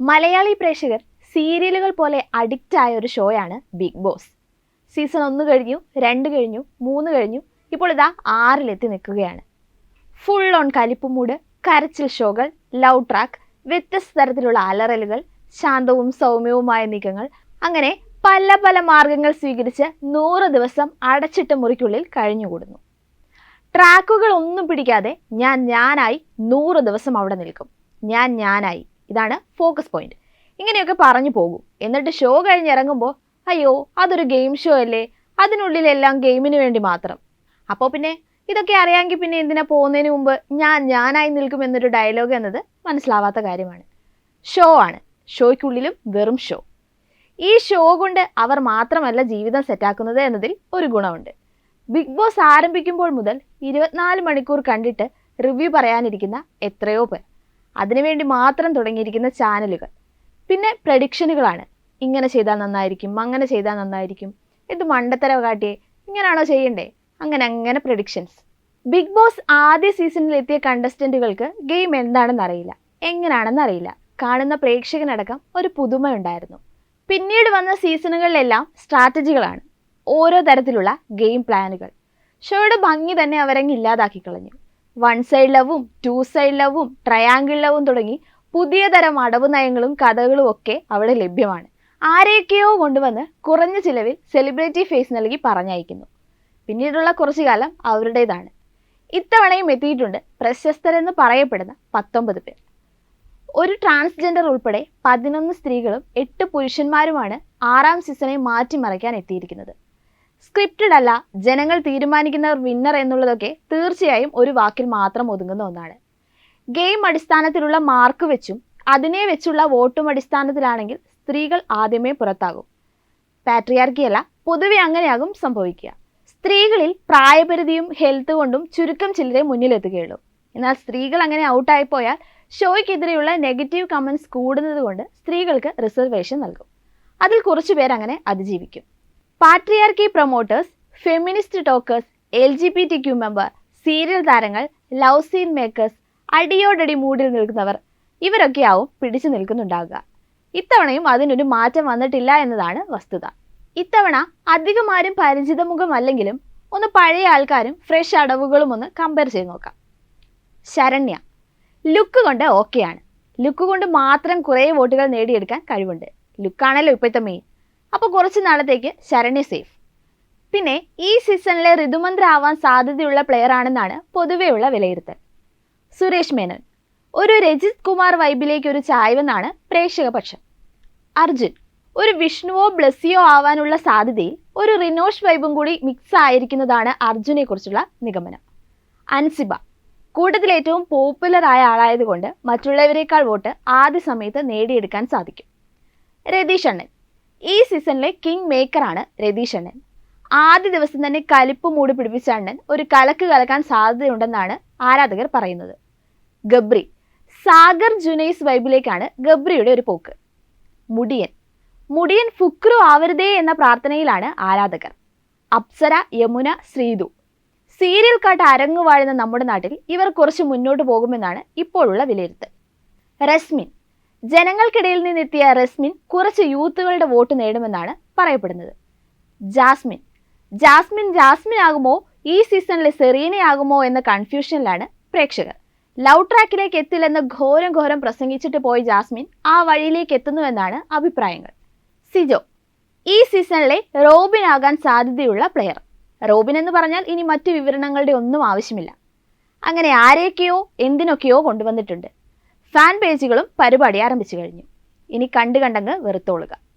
മലയാളി പ്രേക്ഷകർ സീരിയലുകൾ പോലെ അഡിക്റ്റ് ആയ ഒരു ഷോയാണ് ബിഗ് ബോസ് സീസൺ ഒന്ന് കഴിഞ്ഞു രണ്ട് കഴിഞ്ഞു മൂന്ന് കഴിഞ്ഞു ഇപ്പോൾ ഇതാ ആറിലെത്തി നിൽക്കുകയാണ്. ഫുൾ ഓൺ കലിപ്പുമൂട് കരച്ചിൽ ഷോകൾ ലവ് ട്രാക്ക് വ്യത്യസ്ത തരത്തിലുള്ള അലറലുകൾ ശാന്തവും സൗമ്യവുമായ നീക്കങ്ങൾ അങ്ങനെ പല പല മാർഗങ്ങൾ സ്വീകരിച്ച് നൂറ് ദിവസം അടച്ചിട്ട മുറിക്കുള്ളിൽ കഴിഞ്ഞുകൂടുന്നു. ട്രാക്കുകൾ ഒന്നും പിടിക്കാതെ ഞാൻ ഞാനായി നൂറ് ദിവസം അവിടെ നിൽക്കും. ഞാൻ ഞാനായി. ഇതാണ് ഫോക്കസ് പോയിന്റ് ഇങ്ങനെയൊക്കെ പറഞ്ഞു പോകും. എന്നിട്ട് ഷോ കഴിഞ്ഞിറങ്ങുമ്പോൾ അയ്യോ അതൊരു ഗെയിം ഷോ അല്ലേ? അതിനുള്ളിലെല്ലാം ഗെയിമിന് വേണ്ടി മാത്രം. അപ്പോൾ പിന്നെ ഇതൊക്കെ അറിയാമെങ്കിൽ പിന്നെ എന്തിനാ പോകുന്നതിന് മുമ്പ് ഞാൻ ഞാനായി നിൽക്കും എന്നൊരു ഡയലോഗ് എന്നത് മനസ്സിലാവാത്ത കാര്യമാണ്. ഷോ ആണ്. ഷോയ്ക്കുള്ളിലും വെറും ഷോ ഈ ഷോ കൊണ്ട് അവർ മാത്രമല്ല ജീവിതം സെറ്റാക്കുന്നത് എന്നതിൽ ഒരു ഗുണമുണ്ട്. ബിഗ് ബോസ് ആരംഭിക്കുമ്പോൾ മുതൽ ഇരുപത്തിനാല് മണിക്കൂർ കണ്ടിട്ട് റിവ്യൂ പറയാനിരിക്കുന്ന എത്രയോ പേർ. അതിനുവേണ്ടി മാത്രം തുടങ്ങിയിരിക്കുന്ന ചാനലുകൾ. പിന്നെ പ്രഡിക്ഷനുകളാണ്. ഇങ്ങനെ ചെയ്താൽ നന്നായിരിക്കും അങ്ങനെ ചെയ്താൽ നന്നായിരിക്കും. ഇത് മണ്ടത്തര കാട്ടിയേ ഇങ്ങനെയാണോ ചെയ്യണ്ടേ? അങ്ങനെ അങ്ങനെ പ്രഡിക്ഷൻസ്. ബിഗ് ബോസ് ആദ്യ സീസണിൽ എത്തിയ കണ്ടസ്റ്റന്റുകൾക്ക് ഗെയിം എന്താണെന്ന് അറിയില്ല. എങ്ങനെയാണെന്ന് അറിയില്ല. കാണുന്ന പ്രേക്ഷകനടക്കം ഒരു പുതുമയുണ്ടായിരുന്നു. പിന്നീട് വന്ന സീസണുകളിലെല്ലാം സ്ട്രാറ്റജികളാണ്. ഓരോ തരത്തിലുള്ള ഗെയിം പ്ലാനുകൾ. ഷോയുടെ ഭംഗി തന്നെ അവരങ്ങ് ഇല്ലാതാക്കി കളഞ്ഞു. വൺ സൈഡ് ലവും ടു സൈഡ് ലവും ട്രയാങ്കിൾ ലവും തുടങ്ങി പുതിയ തരം അടവ് നയങ്ങളും കഥകളും ഒക്കെ അവിടെ ലഭ്യമാണ്. ആരെയൊക്കെയോ കൊണ്ടുവന്ന് കുറഞ്ഞ ചിലവിൽ സെലിബ്രിറ്റി ഫേസ് നൽകി പറഞ്ഞയക്കുന്നു. പിന്നീടുള്ള കുറച്ചു കാലം അവരുടേതാണ്. ഇത്തവണയും എത്തിയിട്ടുണ്ട് പ്രശസ്തരെന്ന് പറയപ്പെടുന്ന പത്തൊമ്പത് പേർ. ഒരു ട്രാൻസ്ജെൻഡർ ഉൾപ്പെടെ പതിനൊന്ന് സ്ത്രീകളും എട്ട് പുരുഷന്മാരുമാണ് ആറാം സീസണെ മാറ്റിമറിക്കാൻ എത്തിയിരിക്കുന്നത്. സ്ക്രിപ്റ്റഡ് അല്ല ജനങ്ങൾ തീരുമാനിക്കുന്നവർ വിന്നർ എന്നുള്ളതൊക്കെ തീർച്ചയായും ഒരു വാക്കിൽ മാത്രം ഒതുങ്ങുന്ന ഒന്നാണ്. ഗെയിം അടിസ്ഥാനത്തിലുള്ള മാർക്ക് വെച്ചും അതിനെ വെച്ചുള്ള വോട്ടും അടിസ്ഥാനത്തിലാണെങ്കിൽ സ്ത്രീകൾ ആദ്യമേ പുറത്താകും. പാട്രിയാർക്കി അല്ല പൊതുവെ അങ്ങനെയാകും സംഭവിക്കുക. സ്ത്രീകളിൽ പ്രായപരിധിയും ഹെൽത്ത് കൊണ്ടും ചുരുക്കം ചിലരെ മുന്നിലെത്തുകയുള്ളൂ. എന്നാൽ സ്ത്രീകൾ അങ്ങനെ ഔട്ടായിപ്പോയാൽ ഷോയ്ക്കെതിരെയുള്ള നെഗറ്റീവ് കമൻസ് കൂടുന്നത് കൊണ്ട് സ്ത്രീകൾക്ക് റിസർവേഷൻ നൽകും. അതിൽ കുറച്ചു പേർ അങ്ങനെ അതിജീവിക്കും. Patriarchy promoters feminist talkers L G P T Q member serial താരങ്ങൾ ലവ് സീൻ മേക്കേഴ്സ് അടിയോടടി മൂഡിൽ നിൽക്കുന്നവർ ഇവരൊക്കെയാവും പിടിച്ചു നിൽക്കുന്നുണ്ടാവുക. ഇത്തവണയും അതിനൊരു മാറ്റം വന്നിട്ടില്ല എന്നതാണ് വസ്തുത. ഇത്തവണ അധികം ആരും പരിചിത മുഖമല്ലെങ്കിലും ഒന്ന് പഴയ ആൾക്കാരും ഫ്രഷ് അടവുകളും ഒന്ന് കമ്പയർ ചെയ്ത് നോക്കാം. ശരണ്യ. ലുക്ക് കൊണ്ട് ഓക്കെയാണ് ലുക്ക് കൊണ്ട് മാത്രം കുറേ വോട്ടുകൾ നേടിയെടുക്കാൻ കഴിവുണ്ട്. ലുക്കാണല്ലോ ഇപ്പോഴത്തെ മെയിൻ അപ്പോൾ കുറച്ച് നാളത്തേക്ക് ശരണ്യ സേഫ് പിന്നെ ഈ സീസണിലെ ഋതുമന്ത്ര ആവാൻ സാധ്യതയുള്ള പ്ലെയർ ആണെന്നാണ് പൊതുവെയുള്ള വിലയിരുത്തൽ. സുരേഷ് മേനൻ. ഒരു രജിത് കുമാർ വൈബിലേക്ക് ഒരു ചായവെന്നാണ് പ്രേക്ഷകപക്ഷം അർജുൻ. ഒരു വിഷ്ണുവോ ബ്ലസ്സിയോ ആവാനുള്ള സാധ്യതയിൽ ഒരു റിനോഷ് വൈബും കൂടി മിക്സ് ആയിരിക്കുന്നതാണ് അർജുനെ കുറിച്ചുള്ള നിഗമനം. അൻസിബ. കൂട്ടത്തിൽ ഏറ്റവും പോപ്പുലർ ആയ ആളായതുകൊണ്ട് മറ്റുള്ളവരെക്കാൾ വോട്ട് ആദ്യ സമയത്ത് നേടിയെടുക്കാൻ സാധിക്കും. രതീഷ് അണ്ണൻ. ഈ സീസണിലെ കിങ് മേക്കറാണ് രതീഷ് അണ്ണൻ. ആദ്യ ദിവസം തന്നെ കലിപ്പ് മൂടി പിടിപ്പിച്ച അണ്ണൻ ഒരു കലക്ക് കലക്കാൻ സാധ്യതയുണ്ടെന്നാണ് ആരാധകർ പറയുന്നത്. ഗബ്രി സാഗർ ജുനൈസ് വൈബിലേക്കാണ് ഗബ്രിയുടെ ഒരു പോക്ക്. മുടിയൻ മുടിയൻ ഫുക്രു ആവരുതേ എന്ന പ്രാർത്ഥനയിലാണ് ആരാധകർ. അപ്സര യമുന ശ്രീതു. സീരിയൽ കാട്ട് അരങ്ങു വാഴുന്ന നമ്മുടെ നാട്ടിൽ ഇവർ കുറച്ച് മുന്നോട്ട് പോകുമെന്നാണ് ഇപ്പോഴുള്ള വിലയിരുത്തൽ. റസ്മിൻ ജനങ്ങൾക്കിടയിൽ നിന്നെത്തിയ റസ്മിൻ കുറച്ച് യൂത്തുകളുടെ വോട്ട് നേടുമെന്നാണ് പറയപ്പെടുന്നത്. ജാസ്മിൻ. ജാസ്മിൻ ജാസ്മിൻ ആകുമോ ഈ സീസണിലെ സെറീനയാകുമോ എന്ന കൺഫ്യൂഷനിലാണ് പ്രേക്ഷകർ. ലവ് ട്രാക്കിലേക്ക് എത്തില്ലെന്ന് ഘോരം ഘോരം പ്രസംഗിച്ചിട്ട് പോയ ജാസ്മിൻ ആ വഴിയിലേക്ക് എത്തുന്നുവെന്നാണ് അഭിപ്രായങ്ങൾ. സിജോ. ഈ സീസണിലെ റോബിൻ ആകാൻ സാധ്യതയുള്ള പ്ലെയർ. റോബിൻ എന്ന് പറഞ്ഞാൽ ഇനി മറ്റു വിവരണങ്ങളുടെ ഒന്നും ആവശ്യമില്ല. അങ്ങനെ ആരെയൊക്കെയോ എന്തിനൊക്കെയോ കൊണ്ടുവന്നിട്ടുണ്ട്. ഫാൻ പേജുകളും പരിപാടി ആരംഭിച്ചു കഴിഞ്ഞു. ഇനി കണ്ടു കണ്ടങ്ങ് വെറുത്തോളുക.